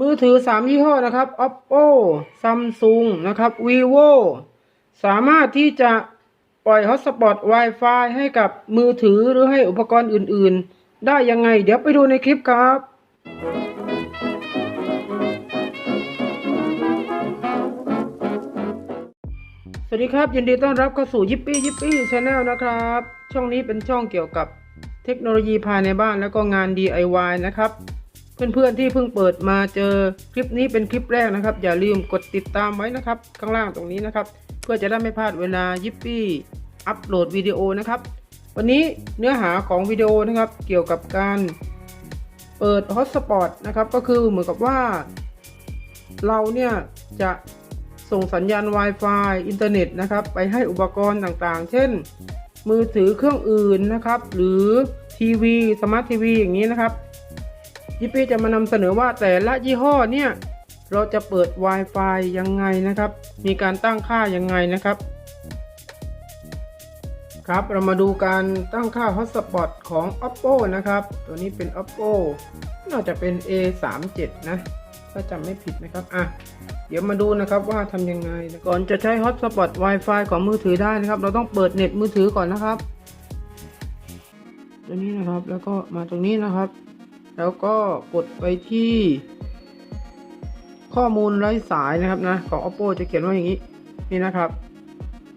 มือถือสามยี่ห้อนะครับ oppo samsung นะครับ vivo สามารถที่จะปล่อย hotspot wi-fi ให้กับมือถือหรือให้อุปกรณ์อื่น ๆ ได้ยังไง เดี๋ยวไปดูในคลิปครับสวัสดีครับ ยินดีต้อนรับเข้าสู่ยิปปี้ยิปปี้ชาแนลนะครับ ช่องนี้เป็นช่องเกี่ยวกับเทคโนโลยีภายในบ้านแล้วก็งาน DIY นะครับ เพื่อนๆที่เพิ่งเปิดมาเจอคลิปนี้เป็นคลิปแรกนะครับ อย่าลืมกดติดตามไว้นะครับ ข้างล่างตรงนี้นะครับ เพื่อจะได้ไม่พลาดเวลายิปปี้อัปโหลดวิดีโอนะครับ วันนี้เนื้อหาของวิดีโอนะครับ เกี่ยวกับการเปิดฮอตสปอตนะครับก็คือเหมือนกับว่า เราเนี่ยจะส่งสัญญาณ Wi-Fi อินเทอร์เน็ตนะครับ ไปให้อุปกรณ์ต่างๆ เช่น มือถือเครื่องอื่นนะครับ หรือทีวีสมาร์ททีวีอย่างนี้นะครับ ยิปปี้จะมานำเสนอว่าแต่ละยี่ห้อเนี่ยเราจะเปิด Wi-Fi ยังไงนะครับ มีการตั้งค่ายังไงนะครับ ครับเรามาดูการตั้งค่า Hotspot ของ Oppo นะครับ ตัวนี้เป็น Oppo น่าจะเป็น A37 นะถ้าจำไม่ผิดนะครับอะเดี๋ยวมาดูนะครับว่าทำยังไง ก่อนจะใช้ Hotspot Wi-Fi ของมือถือได้นะครับ เราต้องเปิดเน็ตมือถือก่อนนะครับ ตัวนี้นะครับแล้วก็มาตรงนี้นะครับ แล้วก็กดไปที่ข้อมูลไร้สายนะครับนะของ oppo จะเขียนว่าอย่างนี้นี่นะครับ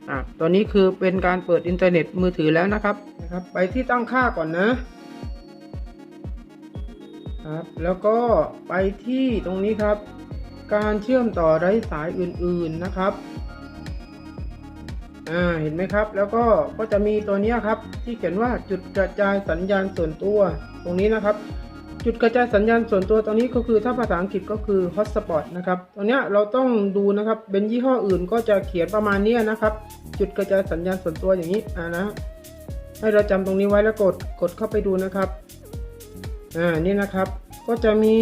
อะตัวนี้คือเป็นการเปิดอินเทอร์เน็ตมือถือแล้วนะครับนะครับ ไปที่ตั้งค่าก่อนนะครับแล้วก็ไปที่ตรงนี้ครับ การเชื่อมต่อไร้สายอื่นๆนะครับอ่าเห็นไหมครับ แล้วก็ก็จะมีตัวนี้ครับที่เขียนว่าจุดกระจายสัญญาณส่วนตัวตรงนี้นะครับ จุดกระจายสัญญาณส่วนตัวตรงนี้ก็คือถ้าภาษาอังกฤษก็คือ hotspot นะครับตัวเนี้เราต้องดูนะครับเป็นยี่ห้ออื่นก็จะเขียนประมาณนี้นะครับ จุดกระจายสัญญาณส่วนตัวอย่างนี้อ่านะให้เราจำตรงนี้ไว้แล้วกดกดเข้าไปดูนะครับอ่านี่นะครับก็จะมี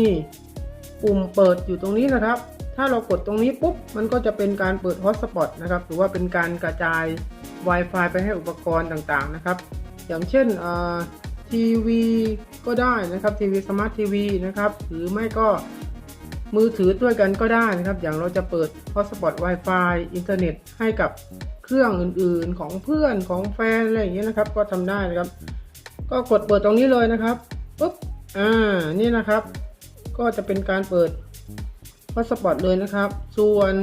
ปุ่มเปิดอยู่ตรงนี้นะครับ ถ้าเรากดตรงนี้ปุ๊บมันก็จะเป็นการเปิด hotspot นะครับหรือว่าเป็นการกระจาย Wi-Fi ไปให้อุปกรณ์ต่างๆนะครับ อย่างเช่นอ่าทีวี ก็ได้นะครับทีวีสมาร์ททีวีนะครับหรือไม่ก็มือถือด้วยกันก็ได้นะครับ อย่างเราจะเปิด hotspot Wi-Fi อินเทอร์เน็ตให้กับเครื่องอื่นๆของเพื่อนของแฟนอะไรอย่างเงี้ยนะครับ ก็ทำได้นะครับ ก็กดเปิดตรงนี้เลยนะครับปุ๊บอ่านี่นะครับ ก็จะเป็นการเปิด hotspot เลยนะครับ ส่วน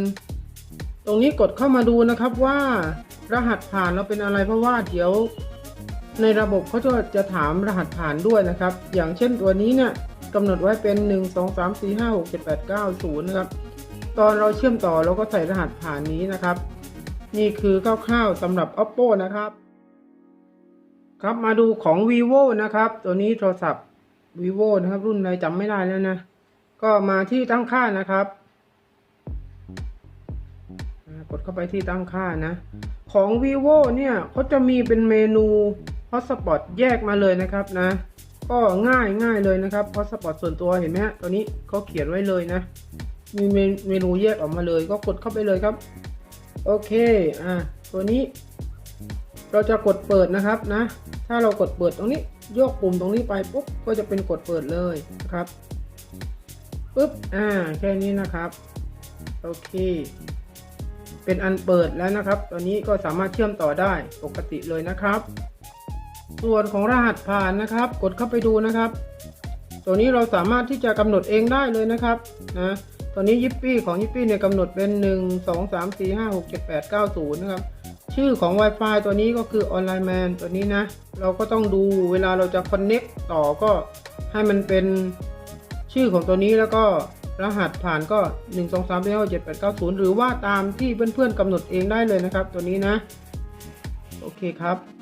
ตรงนี้กดเข้ามาดูนะครับว่ารหัสผ่านเราเป็นอะไรเพราะว่าเดี๋ยว ในระบบเขาจะจะถามรหัสผ่านด้วยนะครับ อย่างเช่นตัวนี้เนี่ยกำหนดไว้เป็น 1 2 3 4 5 6 7 8 9 0 นะครับ ตอนเราเชื่อมต่อเราก็ใส่รหัสผ่านนี้นะครับ นี่คือคร่าวๆสำหรับ oppo นะครับ ครับมาดูของ vivo นะครับ ตัวนี้โทรศัพท์ vivo นะครับ รุ่นอะไรจำไม่ได้แล้วนะ ก็มาที่ตั้งค่านะครับกดเข้าไปที่ตั้งค่านะ ของ vivo เนี่ยเขาจะมีเป็นเมนู hotspot แยกมาเลยนะครับนะ ก็ง่ายง่ายเลยนะครับ hotspot ส่วนตัวเห็นไหมฮะตัวนี้เขาเขียนไว้เลยนะ มีเมนเมนูแยกออกมาเลย ก็กดเข้าไปเลยครับ โอเคอ่าตัวนี้ เราจะกดเปิดนะครับนะ ถ้าเรากดเปิดตรงนี้โยกปุ่มตรงนี้ไปปุ๊บก็จะเป็นกดเปิดเลยนะครับปุ๊บอ่าแค่นี้นะครับโอเค เป็นอันเปิดแล้วนะครับ ตอนนี้ก็สามารถเชื่อมต่อได้ปกติเลยนะครับ ส่วนของรหัสผ่านนะครับ กดเข้าไปดูนะครับ ตัวนี้เราสามารถที่จะกำหนดเองได้เลยนะครับนะตอนนี้ยิปปี้ของยิปปี้เนี่ยกำหนดเป็น 1 2 3 4 5 6 7 8 9 0 นะครับ ชื่อของ Wi-Fi ตัวนี้ก็คือ Online Man ตัวนี้นะ เราก็ต้องดูเวลาเราจะ Connect ต่อก็ให้มันเป็นชื่อของตัวนี้แล้วก็รหัสผ่านก็ 1 2 3 4 5 7 8 9 0 หรือว่าตามที่เพื่อนๆกำหนดเองได้เลยนะครับ ตัวนี้นะ โอเคครับ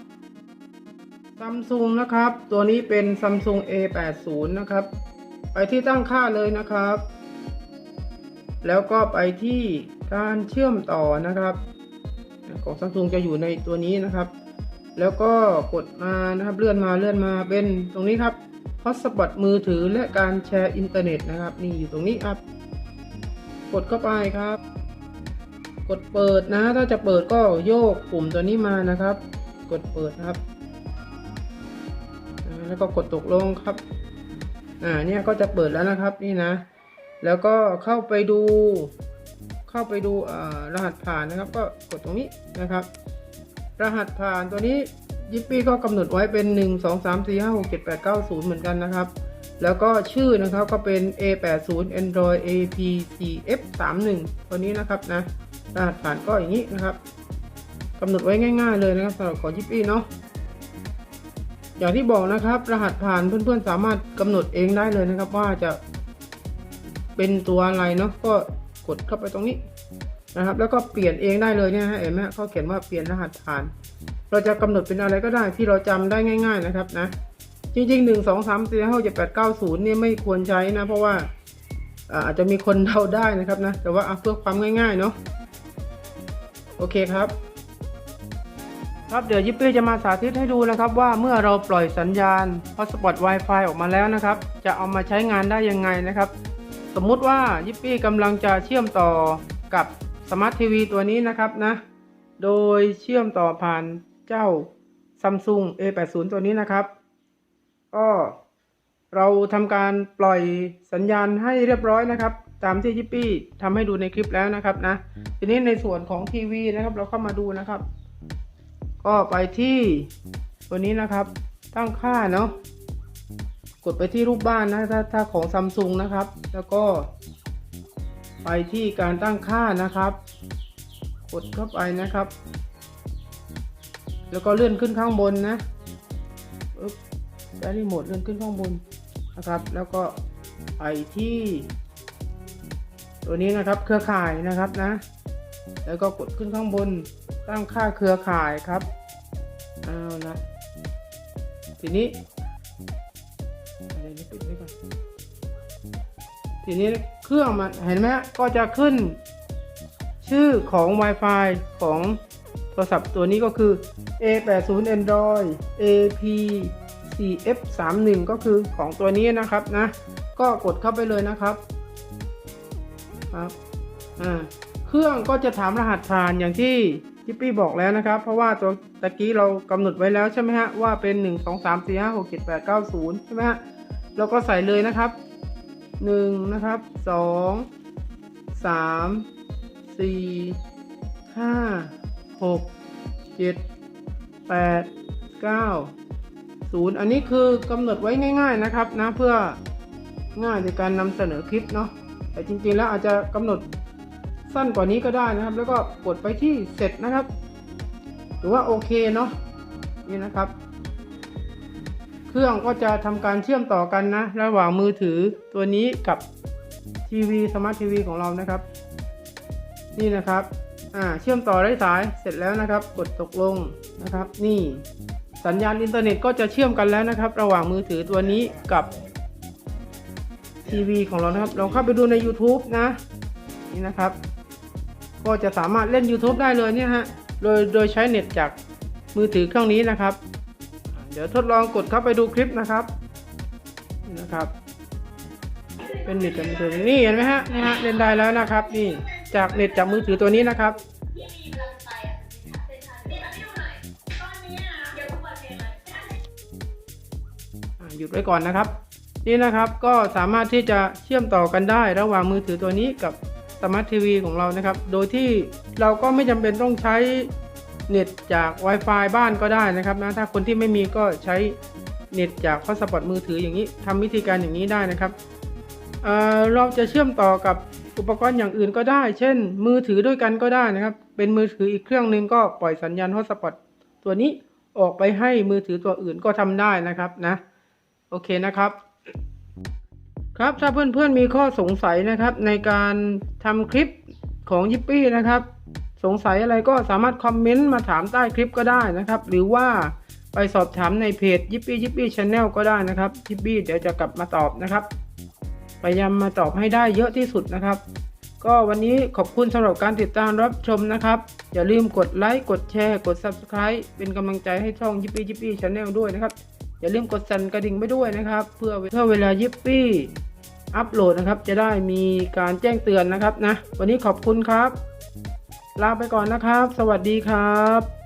ซัมซุงนะครับ ตัวนี้เป็น Samsung A80 นะครับ ไปที่ตั้งค่าเลยนะครับ แล้วก็ไปที่การเชื่อมต่อนะครับ ของ Samsung จะอยู่ในตัวนี้นะครับ แล้วก็กดมานะครับเลื่อนมาเลื่อนมาเป็นตรงนี้ครับ Hotspot มือถือและการแชร์อินเทอร์เน็ตนะครับ นี่อยู่ตรงนี้ครับ กดเข้าไปครับ กดเปิดนะ ถ้าจะเปิดก็โยกปุ่มตัวนี้มานะครับ กดเปิดนะครับ แล้วก็กดตกลงครับ อ่าเนี่ยก็จะเปิดแล้วนะครับนี่นะ แล้วก็เข้าไปดู เข้าไปดูรหัสผ่านนะครับ ก็กดตรงนี้นะครับ รหัสผ่านตัวนี้ยิปปี้ก็กำหนดไว้เป็น 1 2 3 4 5 6 7 8 9 0 เหมือนกันนะครับ แล้วก็ชื่อนะครับก็เป็น A80 Android AP4F31 ตัวนี้นะครับนะรหัสผ่านก็อย่างนี้นะครับกำหนดไว้ง่าย ๆเลยนะครับสำหรับของยิปปี้เนาะ อย่างที่บอกนะครับ รหัสผ่านเพื่อนๆสามารถกำหนดเองได้เลยนะครับ ว่าจะเป็นตัวอะไรเนาะก็กดเข้าไปตรงนี้นะครับ แล้วก็เปลี่ยนเองได้เลยเนี่ยฮะเห็นไหมะเขาเขียนว่าเปลี่ยนรหัสผ่าน เราจะกำหนดเป็นอะไรก็ได้ที่เราจำได้ง่าย ๆนะครับนะจริงๆหนึ่งสองสามสี่ห้าเจ็ดแปดเก้าศูนย์นี่ไม่ควรใช้นะ เพราะว่าอาจจะมีคนเดาได้นะครับนะ แต่ว่าเพื่อความง่ายๆเนาะโอเคครับ ครับเดี๋ยวยิปปี้จะมาสาธิตให้ดูนะครับว่าเมื่อเราปล่อยสัญญาณ Hotspot Wi-Fi ออกมาแล้วนะครับ จะเอามาใช้งานได้ยังไงนะครับ สมมุติว่ายิปปี้กำลังจะเชื่อมต่อกับสมาร์ททีวีตัวนี้นะครับนะ โดยเชื่อมต่อผ่านเจ้า Samsung A80 ตัวนี้นะครับ ก็เราทำการปล่อยสัญญาณให้เรียบร้อยนะครับ ตามที่ยิปปี้ทำให้ดูในคลิปแล้วนะครับนะ ทีนี้ในส่วนของทีวีนะครับ เราเข้ามาดูนะครับ ก็ไปที่ตัวนี้นะครับ ตั้งค่าเนาะกดไปที่รูปบ้านนะถ้าถ้าของซัมซุงนะครับ แล้วก็ ไปที่การตั้งค่านะครับ กดเข้าไปนะครับ แล้วก็เลื่อนขึ้นข้างบนนะอึ๊บได้รีโมทเลื่อนขึ้นข้างบนนะครับ แล้วก็ไปที่ ตัวนี้นะครับ เครือข่ายนะครับนะ แล้วก็กดขึ้นข้างบนตั้งค่าเครือข่ายครับเอาละทีนี้อะไรนี่ปิดไว้ก่อนทีนี้เครื่องมันเห็นไหมก็จะขึ้น ชื่อของ Wi-Fi ของโทรศัพท์ตัวนี้ก็คือ A80 Android AP 4F31 ก็คือของตัวนี้นะครับนะ ก็กดเข้าไปเลยนะครับ ครับ อ่า เครื่องก็จะถามรหัสผ่านอย่างที่ทิปปี้บอกแล้วนะครับ เพราะว่าตัวตะกี้เรากำหนดไว้แล้วใช่ไหมฮะว่าเป็น 1 2 3 4 5 6 7 8 9 0 ใช่ไหมฮะเราก็ใส่เลยนะครับ 1 นะครับ 2 3 4 5 6 7 8 9 0 อันนี้คือกำหนดไว้ง่าย ๆนะครับนะเพื่อง่ายในการนำเสนอคลิปเนาะแต่จริงๆแล้วอาจจะกำหนด สั้นกว่านี้ก็ได้นะครับ แล้วก็กดไปที่เสร็จนะครับ หรือว่าโอเคเนาะนี่นะครับ เครื่องก็จะทำการเชื่อมต่อกันนะ ระหว่างมือถือตัวนี้กับทีวีสมาร์ททีวีของเรานะครับ นี่นะครับอ่าเชื่อมต่อได้สายเสร็จแล้วนะครับ กดตกลงนะครับ นี่สัญญาณอินเทอร์เน็ตก็จะเชื่อมกันแล้วนะครับ ระหว่างมือถือตัวนี้กับทีวีของเรานะครับ เราเข้าไปดูใน YouTube นะ นี่นะครับ ก็จะสามารถเล่น YouTube ได้เลยเนี่ยฮะ โดยโดยใช้เน็ตจากมือถือเครื่องนี้นะครับ เดี๋ยวทดลองกดเข้าไปดูคลิปนะครับนะครับ เป็นเน็ตจากมือถือนี่เห็นไหมฮะนี่ฮะเล่นได้แล้วนะครับ นี่จากเน็ตจากมือถือตัวนี้นะครับหยุดไว้ก่อนนะครับ นี่นะครับก็สามารถที่จะเชื่อมต่อกันได้ระหว่างมือถือตัวนี้กับ สมาร์ททีวีของเรานะครับ โดยที่เราก็ไม่จำเป็นต้องใช้เน็ตจาก Wi-Fi บ้านก็ได้นะครับนะถ้าคนที่ไม่มีก็ใช้เน็ตจากฮอสปอตมือถืออย่างนี้ทำวิธีการอย่างนี้ได้นะครับเเราจะเชื่อมต่อกับอุปกรณ์อย่างอื่นก็ได้ เช่น มือถือด้วยกันก็ได้นะครับ เป็นมือถืออีกเครื่องหนึ่งก็ปล่อยสัญญาณฮอตสปอตตัวนี้ออกไปให้มือถือตัวอื่นก็ทำได้นะครับนะ โอเคนะครับ ครับถ้าเพื่อนๆมีข้อสงสัยนะครับ ในการทำคลิปของยิปปี้นะครับ สงสัยอะไรก็สามารถคอมเมนต์มาถามใต้คลิปก็ได้นะครับ หรือว่าไปสอบถามในเพจยิปปี้ยิปปี้ชาแนลก็ได้นะครับยิปปี้เดี๋ยวจะกลับมาตอบนะครับพยายามมาตอบให้ได้เยอะที่สุดนะครับ ก็วันนี้ขอบคุณสำหรับการติดตามรับชมนะครับ อย่าลืมกดไลค์กดแชร์ กด Subscribe เป็นกำลังใจให้ช่องยิปปี้ยิปปี้ชาแนลด้วยนะครับ อย่าลืมกดสั่นกระดิ่งไปด้วยนะครับ เพื่อเพื่อเวลายิปปี้อัปโหลดนะครับ จะได้มีการแจ้งเตือนนะครับนะ วันนี้ขอบคุณครับ ลาไปก่อนนะครับ สวัสดีครับ